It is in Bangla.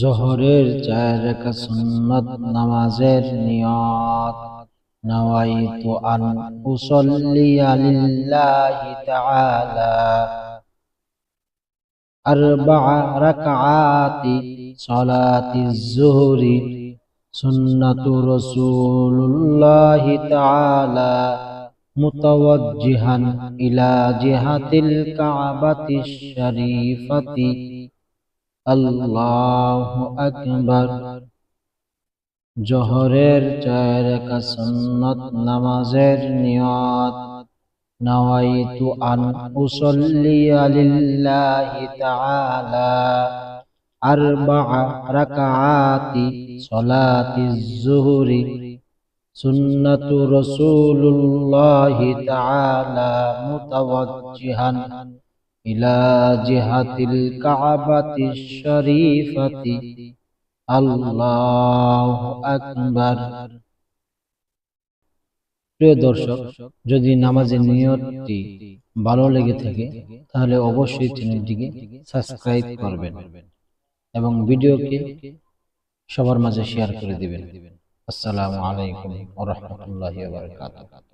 জোহরের চার রেখা সুন্নত নামাজের নিয়ত। নওয়াইতু আন উসল্লি লিল্লাহি তাআলা। আরবা রাকাতি সালাতি যুহরি সুন্নাতু রাসূলুল্লাহি তাআলা। মুতাওয়াজ্জিহান ইলা জিহাতিল কাবাতিশ শরীফাতি। الشريفة الله أكبر জোহরের চার রাকাত সুন্নাত নামাজের নিয়ত نويت أن أصلي لله تعالى أربع ركعات صلاة الظهر سنة رسول الله تعالى متوجها إلى جهة الكعبة الشريفة الله أكبر প্রিয় দর্শক যদি নামাজের নিয়তটি ভালো লেগে থাকে তাহলে অবশ্যই চ্যানেলটিকে সাবস্ক্রাইব করবেন এবং ভিডিওকে সবার মাঝে শেয়ার করে দিবেন আসসালামু আলাইকুম ওয়া রাহমাতুল্লাহি ওয়া বারাকাতুহু